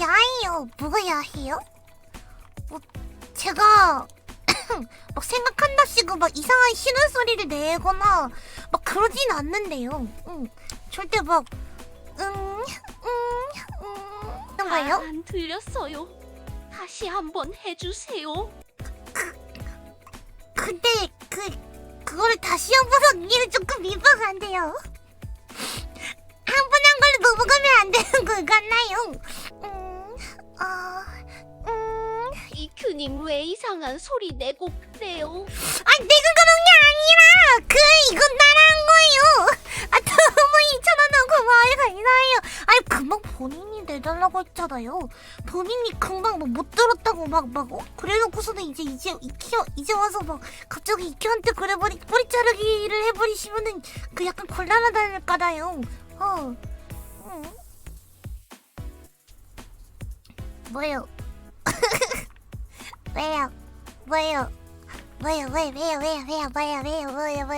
야해요. 뭐가 야해요? 뭐 제가 막 생각한답시고 막 이상한 신음 소리를 내거나 막 그러진 않는데요. 응, 절대 막 응, 응, 응. 그런 거예요? 안 들렸어요. 다시 한번 해주세요. 근데 그 그거를 다시 한번 하기는 조금 민망한데요. 한 번 한 걸로 넘어가면 안 되는 걸 같나요? 이큐님 왜 이상한 소리 내고 그래요? 아 내가 그런 게 아니라 그 이건 나랑 거예요. 아 너무 2천 원하고 말가 이나요. 아니 금방 본인이 내달라고 했잖아요. 본인이 금방 뭐 못 들었다고 막막 어? 그래놓고서는 이제 이제 이키 이제 와서 막 갑자기 이키한테 그래버리 뿌리 자르기를 해버리시면은 그 약간 곤란하다니까요. 어. 응. 뭐요? 뭐요? 뭐요? 왜 왜요? 왜요? 왜요?